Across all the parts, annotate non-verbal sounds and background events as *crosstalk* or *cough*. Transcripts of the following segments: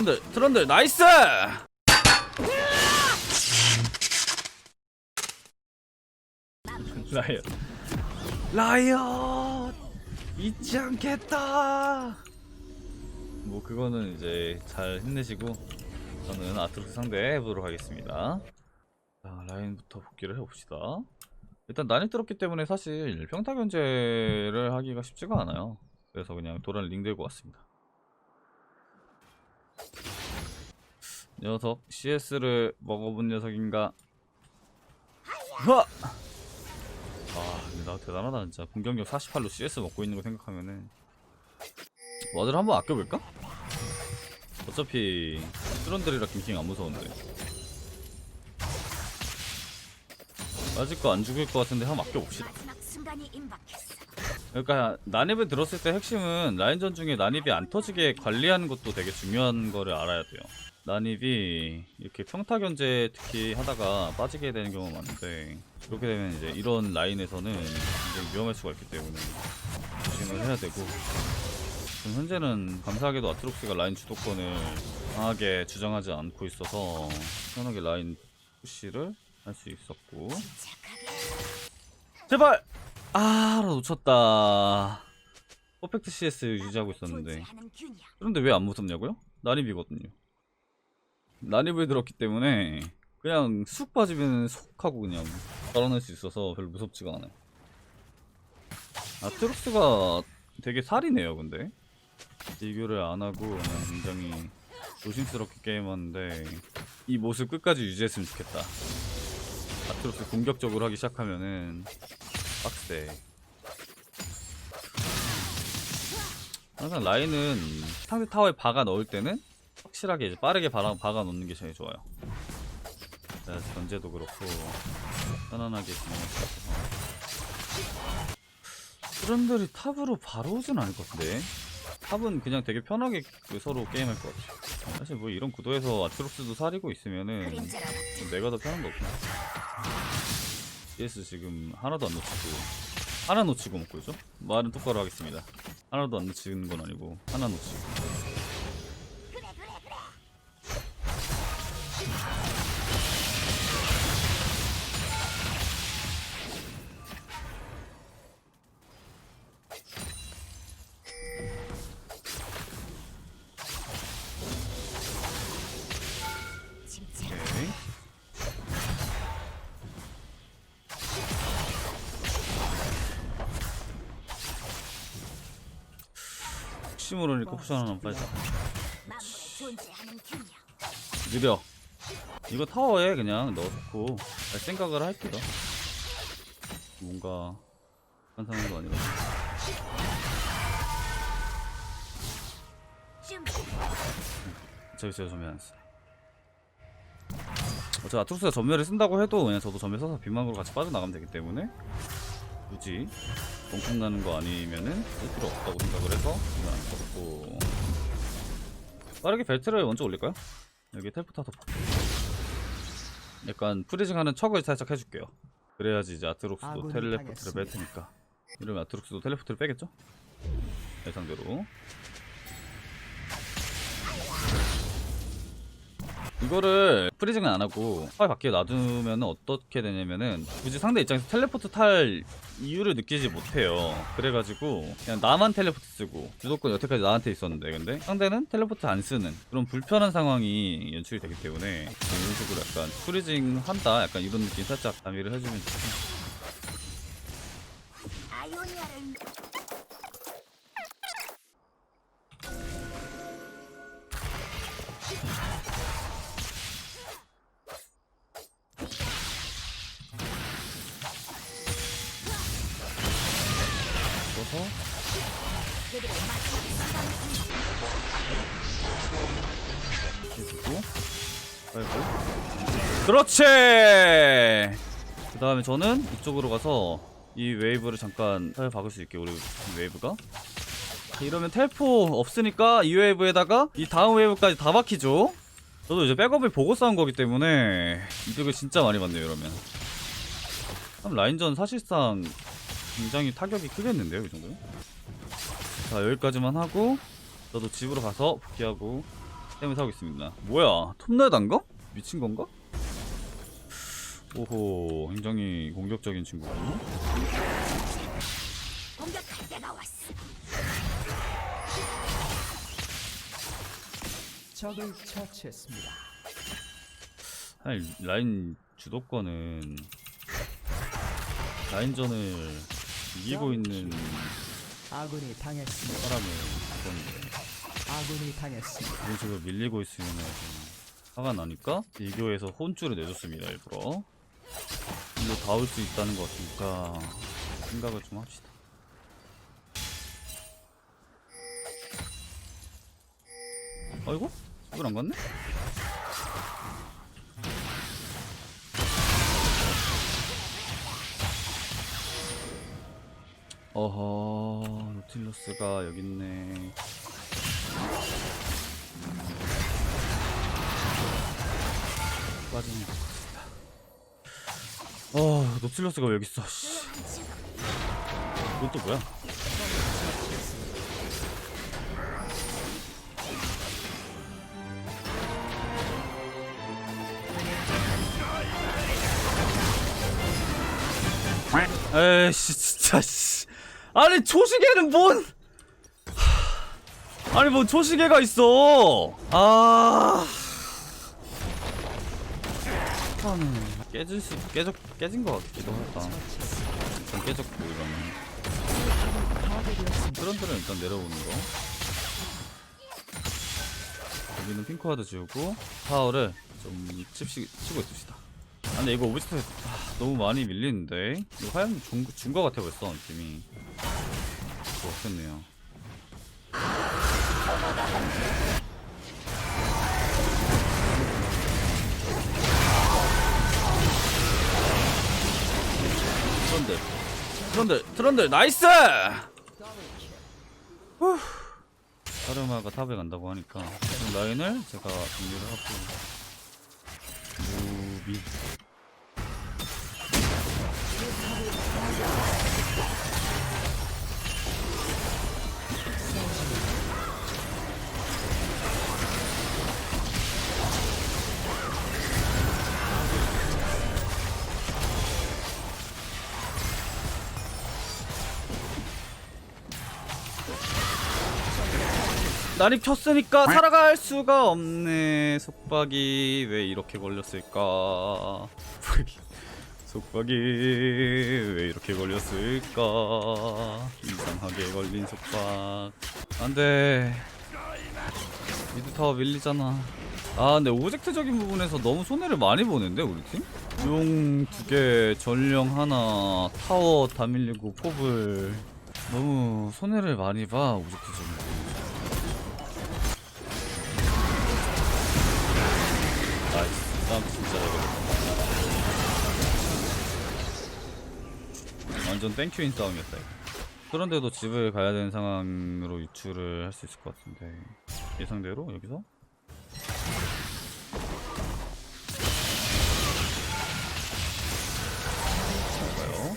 트런들 트런들 나이스! 라이엇. 라이엇! 잊지 않겠다! 뭐 그거는 이제 잘 힘내시고 저는 아트록스 상대 해보도록 하겠습니다. 자 라인부터 복귀를 해봅시다. 일단 난이 뚫었기 때문에 사실 평타 견제를 하기가 쉽지가 않아요. 그래서 그냥 도란 링 들고 왔습니다 녀석 CS를 먹어본 녀석인가? 으아! 아 근데 나 대단하다 진짜. 공격력 48로 CS 먹고 있는 거 생각하면은. 와드를 한번 아껴볼까? 어차피 트런들이라 김킹 안 무서운데. 아직 거안 죽을 것 같은데 한번 아껴봅시다 그러니까 난입을 들었을 때 핵심은 라인전 중에 난입이 안 터지게 관리하는 것도 되게 중요한 거를 알아야 돼요. 난입이 이렇게 평타 견제 특히 하다가 빠지게 되는 경우가 많은데 그렇게 되면 이제 이런 라인에서는 굉장히 위험할 수가 있기 때문에 조심을 해야 되고 지금 현재는 감사하게도 아트록스가 라인 주도권을 강하게 주장하지 않고 있어서 편하게 라인 푸시를 할 수 있었고 제발! 아, 나 놓쳤다. 퍼펙트 CS 유지하고 있었는데. 그런데 왜 안 무섭냐고요? 난입이거든요. 난입을 들었기 때문에 그냥 쑥 빠지면 속 하고 그냥 달아날 수 있어서 별로 무섭지가 않아요. 아트록스가 되게 살이네요, 근데. 비교를 안 하고 그냥 굉장히 조심스럽게 게임하는데 이 모습 끝까지 유지했으면 좋겠다. 아트록스 공격적으로 하기 시작하면은 빡세. 항상 라인은 상대 타워에 박아 넣을 때는 확실하게 이제 빠르게 박아, 박아 놓는 게 제일 좋아요. 자, 견제도 그렇고 편안하게 진행할 수. 트런들이 탑으로 바로 오진 않을 것 같은데. 탑은 그냥 되게 편하게 그 서로 게임할 것 같아. 사실 뭐 이런 구도에서 아트록스도 사리고 있으면은 그림자라고 내가 더 편한 거고. CS 지금 하나도 안 놓치고 하나 놓치고 먹고 있죠? 말은 똑바로 하겠습니다. 하나도 안 놓치는 건 아니고 하나 놓치고. 모르니까 쿠션 하나 빠져. 느려. 이거 타워에 그냥 넣어놓고 할 생각을 할게요. 뭔가 환상도 아니라. 준비. 저기 제가 전멸 안 써. 어차피 아트루스가 전멸을 쓴다고 해도 그냥 저도 전멸 써서 빗망으로 같이 빠져나가면 되기 때문에 굳이 뻥뻥 나는 거 아니면은 쓸 필요 없다고 생각을 해서 이거 안 썼고 빠르게 벨트를 먼저 올릴까요? 여기 텔포타도 약간 프리징 하는 척을 살짝 해줄게요 그래야지 이제 아트록스도 텔레포트를 뺄. 테니까 이러면 아트록스도 텔레포트를 빼겠죠? 예상대로 이거를 프리징은 안 하고 팔 밖에 놔두면 어떻게 되냐면은 굳이 상대 입장에서 텔레포트 탈 이유를 느끼지 못해요. 그래가지고 그냥 나만 텔레포트 쓰고 주도권 여태까지 나한테 있었는데 근데 상대는 텔레포트 안 쓰는 그런 불편한 상황이 연출이 되기 때문에 이런 식으로 약간 프리징 한다 약간 이런 느낌 살짝 가미를 해주면 좋겠다. 해주고 아이고 그렇지! 그 다음에 저는 이쪽으로 가서 이 웨이브를 잠깐 살 박을 수 있게 우리 웨이브가. 이러면 텔포 없으니까 이 웨이브에다가 이 다음 웨이브까지 다 박히죠? 저도 이제 백업을 보고 싸운 거기 때문에 이득을 진짜 많이 받네요 이러면. 라인전 사실상 굉장히 타격이 크겠는데요 이 정도면 자 여기까지만 하고 저도 집으로 가서 복귀하고 때문에 사고 있습니다. 뭐야? 톱날단가? 미친 건가? 오호, 굉장히 공격적인 친구고. 공격할 때가 왔어. 적을 처치했습니다. 아니, 라인 주도권은 라인전을 이기고 있는 아군이 당했습니다. 사람을 그건데 아군이 당했습니다. 이런 식으로 밀리고 있으면 좀 화가 나니까 이교에서 혼쭐을 내줬습니다 일부러 일로 닿을 수 있다는 것 같으니까 생각을 좀 합시다 아이고? 이걸 안 갔네? 어허 노틸러스가 여기 있네 빠지는 것 같습니다. 어, 노틸러스가 왜 여기 있어? 이건 또 뭐야? 에이씨 진짜 씨 아니 초시계는 뭔? 하, 아니 뭐 초시계가 있어? 아. 참, 깨질 수 깨져 깨진 것 같기도 하다. 일단 깨졌고 파괴되었습니다. 트런들은 일단 내려오는 거. 여기는 핑크와드 지우고 타워를 좀 칩시, 치고 있읍시다. 아 근데 이거 오브젝트 아, 너무 많이 밀리는데? 이거 화염 준거 같아 벌써 느낌이. 뭐 없겠네요. 트런들. 트런들 트런들 나이스! 후. 사르마가 탑에 간다고 하니까 라인을 제가 정리를 하고 무비 날이 폈으니까 살아갈 수가 없네. 속박이 왜 이렇게 걸렸을까? *laughs* 속박이 왜 이렇게 걸렸을까? 이상하게 걸린 속박. 안돼. 미드타워 밀리잖아. 아 근데 오젝트적인 부분에서 너무 손해를 많이 보는데 우리 팀? 용 두 개, 전령 하나, 타워 다 밀리고 포블 너무 손해를 많이 봐 오젝트적인 완전 땡큐인 싸움이었다 이거. 그런데도 집을 가야 되는 상황으로 유출을 할 수 있을 것 같은데. 예상대로 여기서? 좋아요.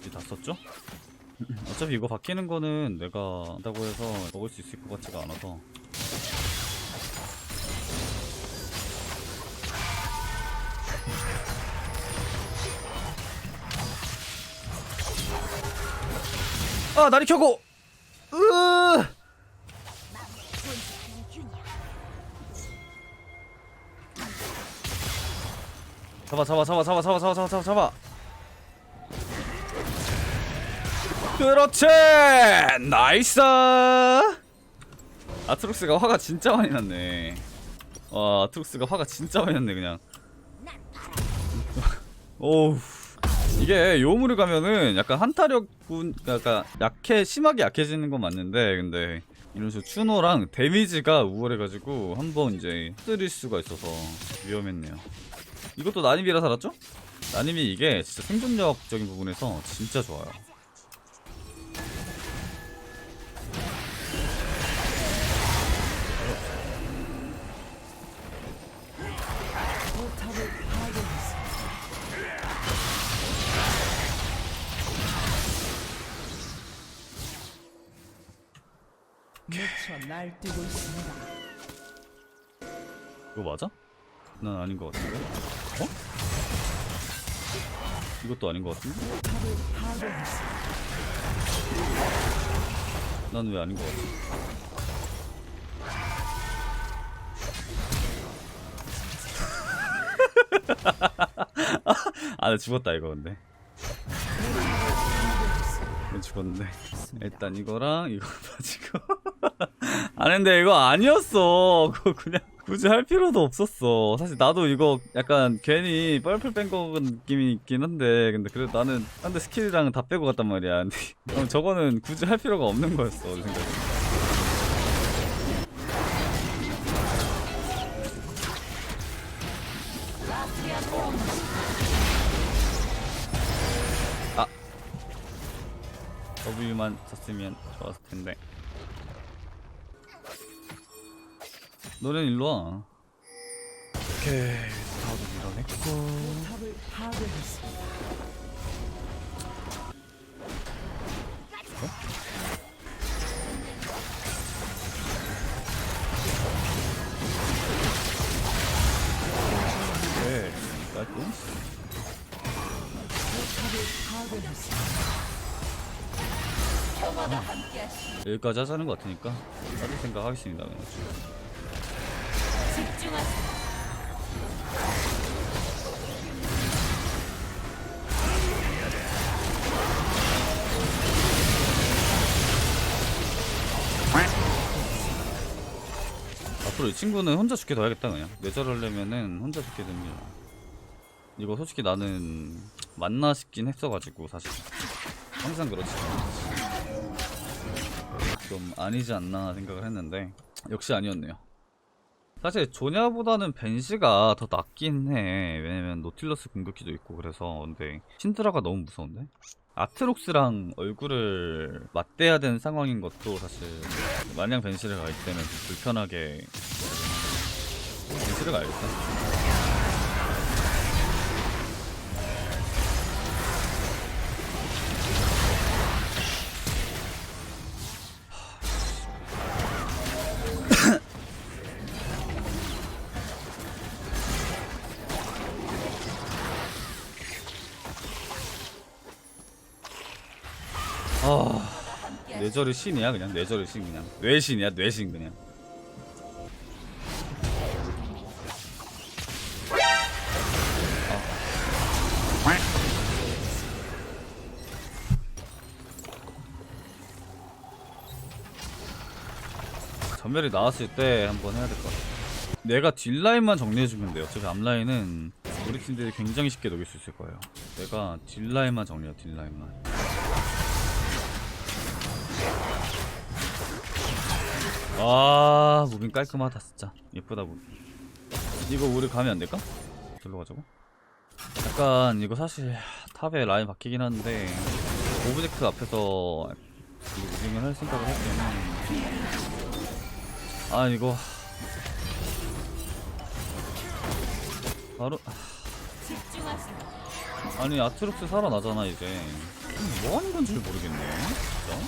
이제 다 썼죠? 어차피 이거 바뀌는 거는 내가 한다고 해서 먹을 수 있을 것 같지가 않아서 아 날이 켜고. 으. 잡아 잡아 잡아 잡아 잡아 잡아 잡아 잡아. 그렇지! 나이스! 아트록스가 화가 진짜 많이 났네. 와 아트록스가 화가 진짜 많이 났네 그냥. 오우 *laughs* 이게 요물을 가면은 약간 한타력군 약간 약해 심하게 약해지는 건 맞는데 근데 이런 식으로 추노랑 데미지가 우월해가지고 한번 이제 쓰릴 수가 있어서 위험했네요 이것도 난입이라 살았죠? 난입이 이게 진짜 생존력적인 부분에서 진짜 좋아요 뛰고 있습니다. 이거 맞아? 난 아닌 것 같은데. 어? 이것도 아닌 것 같은데? 탑을 파괴했습니다. 난 왜 아닌 것 같지? *laughs* 아, 나 죽었다 이거 근데. 죽었는데. 일단 이거랑 이거 *laughs* 가지고. 아 근데 이거 아니었어. *laughs* 그거 그냥 굳이 할 필요도 없었어. 사실 나도 이거 약간 괜히 뻘풀 뺀거 느낌이 있긴 한데 근데 그래도 나는 한대 스킬이랑 다 빼고 갔단 말이야. 근데 *laughs* 그럼 저거는 굳이 할 필요가 없는 거였어. 내 생각에. 아 W만 쳤으면 좋았을 텐데 너는 일로 와 오케이 다도 밀어냈고 탑을 파괴했습니다. 오케이 깔끔 탑을 파괴했습니다. 여기까지 하자는 것 같으니까 다른 생각 하겠습니다 그냥 집중하세요. 앞으로 이 친구는 혼자 죽게 둬야겠다 그냥. 뇌절하려면은 혼자 죽게 됩니다. 이거 솔직히 나는 맞나 싶긴 했어가지고 사실. 항상 그렇지. 좀 아니지 않나 생각을 했는데 역시 아니었네요 사실 조냐보다는 벤시가 더 낫긴 해. 왜냐면 노틸러스 공격기도 있고 그래서. 근데 신드라가 너무 무서운데? 아트록스랑 얼굴을 맞대야 되는 상황인 것도 사실 마냥 벤시를 갈 때는 좀 불편하게 벤시를 가야겠다 아 뇌절의 신이야 그냥. 뇌절의 신 그냥. 뇌신이야 뇌신 그냥. 아. 전멸이 나왔을 때 한번 해야 될 것 같아. 내가 딜라인만 정리해주면 돼요 어차피 앞라인은 우리 팀들이 굉장히 쉽게 녹일 수 있을 거예요. 내가 딜라인만 정리해 딜라인만 아 무빙 깔끔하다 진짜. 예쁘다 무빙. 이거 우리 가면 안 될까? 들러 가자고? 약간 이거 사실 탑에 라인 바뀌긴 한데 오브젝트 앞에서 이 무빙을 할 생각을 할 때는 아 이거. 바로. 아니 아트록스 살아나잖아 이제. 뭐 하는 건지 모르겠네 진짜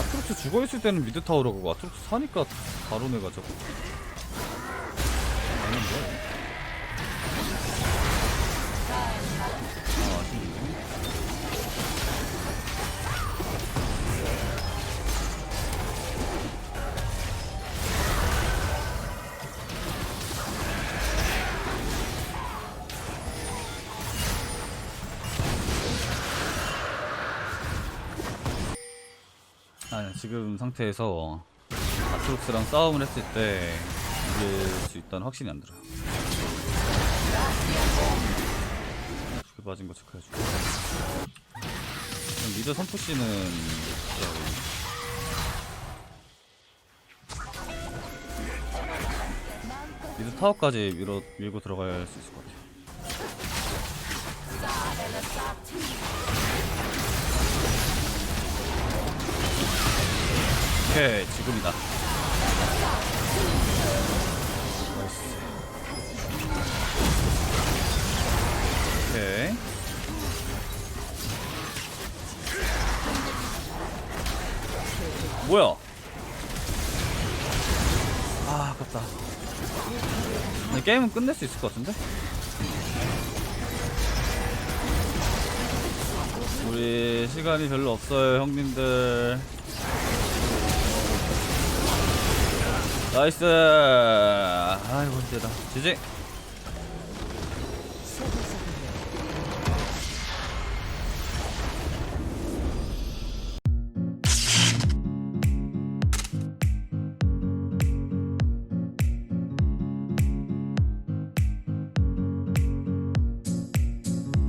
아트록스 죽어있을 때는 미드 타워로 가고 아트록스 사니까 바로 내가지고. 아는 거 아니 지금 상태에서 아트록스랑 싸움을 했을 때 이길 수 있다는 확신이 안 들어요. 죽여 빠진 거 체크해주고. 미드 선푸시는 미드 타워까지 밀어, 밀고 들어갈 수 있을 것 같아요 오케이 지금이다. 오케이 뭐야? 아 아깝다. 게임은 끝낼 수 있을 것 같은데? 우리 시간이 별로 없어요 형님들. 나이스. 아이고 힘들다. 지지.